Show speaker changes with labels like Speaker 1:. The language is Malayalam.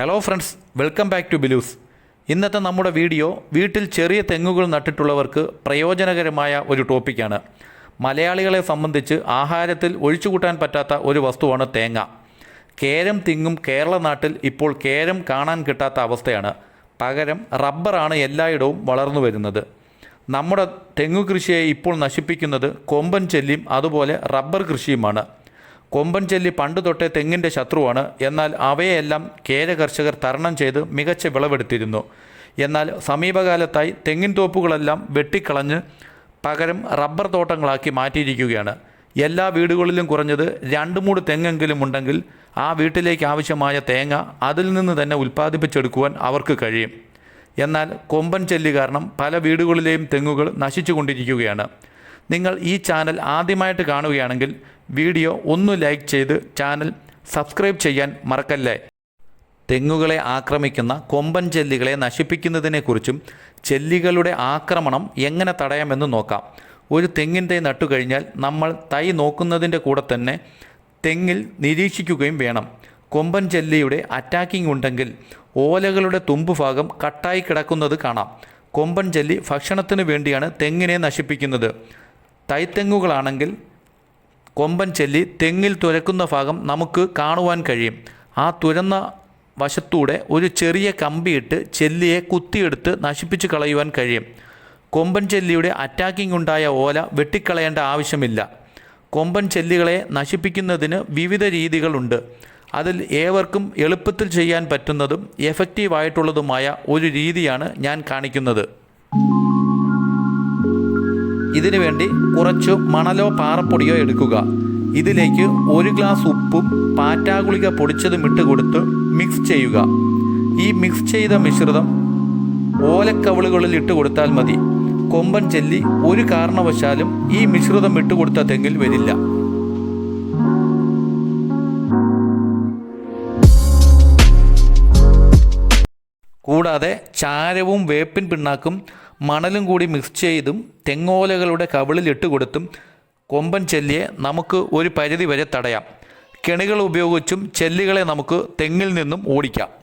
Speaker 1: Hello friends welcome back to ബിലൂസ് ഇന്നത്തെ നമ്മുടെ വീഡിയോ വീട്ടിൽ ചെറിയ തെങ്ങുകൾ നട്ടിട്ടുള്ളവർക്ക് പ്രയോജനകരമായ ഒരു ടോപ്പിക്കാണ്. മലയാളികളെ സംബന്ധിച്ച് ആഹാരത്തിൽ ഒഴിച്ചുകൂട്ടാൻ പറ്റാത്ത ഒരു വസ്തുവാണ് തേങ്ങ. കേരം തിങ്ങും കേരള നാട്ടിൽ ഇപ്പോൾ കേരം കാണാൻ കിട്ടാത്ത അവസ്ഥയാണ്. പകരം റബ്ബറാണ് എല്ലായിടവും വളർന്നു വരുന്നത്. നമ്മുടെ തെങ്ങു കൃഷിയെ ഇപ്പോൾ നശിപ്പിക്കുന്നത് കൊമ്പൻ ചെല്ലിയും അതുപോലെ റബ്ബർ കൃഷിയുമാണ്. കൊമ്പൻ ചെല്ലി പണ്ട് തൊട്ടേ തെങ്ങിന്റെ ശത്രുവാണ്. എന്നാൽ അവയെല്ലാം കേര കർഷകർ തരണം ചെയ്ത് മികച്ച വിളവെടുത്തിരുന്നു. എന്നാൽ സമീപകാലത്തായി തെങ്ങിൻ തോപ്പുകളെല്ലാം വെട്ടിക്കളഞ്ഞ് പകരം റബ്ബർ തോട്ടങ്ങളാക്കി മാറ്റിയിരിക്കുകയാണ്. എല്ലാ വീടുകളിലും കുറഞ്ഞത് രണ്ട് മൂന്ന് തെങ്ങെങ്കിലും ഉണ്ടെങ്കിൽ ആ വീട്ടിലേക്ക് ആവശ്യമായ തേങ്ങ അതിൽ നിന്ന് തന്നെ ഉൽപ്പാദിപ്പിച്ചെടുക്കുവാൻ അവർക്ക് കഴിയും. എന്നാൽ കൊമ്പൻ ചെല്ലി കാരണം പല വീടുകളിലെയും തെങ്ങുകൾ നശിച്ചു കൊണ്ടിരിക്കുകയാണ്. നിങ്ങൾ ഈ ചാനൽ ആദ്യമായിട്ട് കാണുകയാണെങ്കിൽ വീഡിയോ ഒന്ന് ലൈക്ക് ചെയ്ത് ചാനൽ സബ്സ്ക്രൈബ് ചെയ്യാൻ മറക്കല്ലേ? തെങ്ങുകളെ ആക്രമിക്കുന്ന കൊമ്പൻ ചെല്ലികളെ നശിപ്പിക്കുന്നതിനെക്കുറിച്ചും ചെല്ലികളുടെ ആക്രമണം എങ്ങനെ തടയാമെന്ന് നോക്കാം. ഒരു തെങ്ങിൻ തൈ നട്ടുകഴിഞ്ഞാൽ നമ്മൾ തൈ നോക്കുന്നതിന്റെ കൂടെ തന്നെ തെങ്ങിൽ നിരീക്ഷിക്കുകയും വേണം. കൊമ്പൻ ചെല്ലിയുടെ അറ്റാക്കിംഗ് ഉണ്ടെങ്കിൽ ഓലകളുടെ തുമ്പ് ഭാഗം കട്ടായി കിടക്കുന്നത് കാണാം. കൊമ്പൻ ചെല്ലി ഭക്ഷണത്തിന് വേണ്ടിയാണ് തെങ്ങിനെ നശിപ്പിക്കുന്നത്. തൈത്തെങ്ങുകളാണെങ്കിൽ കൊമ്പൻ ചെല്ലി തെങ്ങിൽ തുരക്കുന്ന ഭാഗം നമുക്ക് കാണുവാൻ കഴിയും. ആ തുരന്ന വശത്തൂടെ ഒരു ചെറിയ കമ്പിയിട്ട് ചെല്ലിയെ കുത്തിയെടുത്ത് നശിപ്പിച്ച് കളയുവാൻ കഴിയും. കൊമ്പൻ ചെല്ലിയുടെ അറ്റാക്കിംഗ് ഉണ്ടായ ഓല വെട്ടിക്കളയേണ്ട ആവശ്യമില്ല. കൊമ്പൻ ചെല്ലികളെ നശിപ്പിക്കുന്നതിന് വിവിധ രീതികളുണ്ട്. അതിൽ ഏവർക്കും എളുപ്പത്തിൽ ചെയ്യാൻ പറ്റുന്നതും എഫക്റ്റീവായിട്ടുള്ളതുമായ ഒരു രീതിയാണ് ഞാൻ കാണിക്കുന്നത്. ഇതിനു വേണ്ടി കുറച്ച് മണലോ പാറപ്പൊടിയോ എടുക്കുക. ഇതിലേക്ക് ഒരു ഗ്ലാസ് ഉപ്പും പാറ്റാഗുളിക പൊടിച്ചതും ഇട്ട് കൊടുത്ത് മിക്സ് ചെയ്യുക. ഈ മിക്സ് ചെയ്ത മിശ്രിതം ഓലക്കവളുകളിൽ ഇട്ട് കൊടുത്താൽ മതി. കൊമ്പൻ ചെല്ലി ഒരു കാരണവശാലും ഈ മിശ്രിതം ഇട്ടുകൊടുത്ത തെങ്ങിൽ വരില്ല. കൂടാതെ ചാരവും വേപ്പിൻ പിണ്ണാക്കും മണലും കൂടി മിക്സ് ചെയ്തും തെങ്ങോലകളുടെ കവിളിൽ ഇട്ടുകൊടുത്തും കൊമ്പൻ ചെല്ലിയെ നമുക്ക് ഒരു പരിധി വരെ തടയാം. കെണികൾ ഉപയോഗിച്ചും ചെല്ലികളെ നമുക്ക് തെങ്ങിൽ നിന്നും ഓടിക്കാം.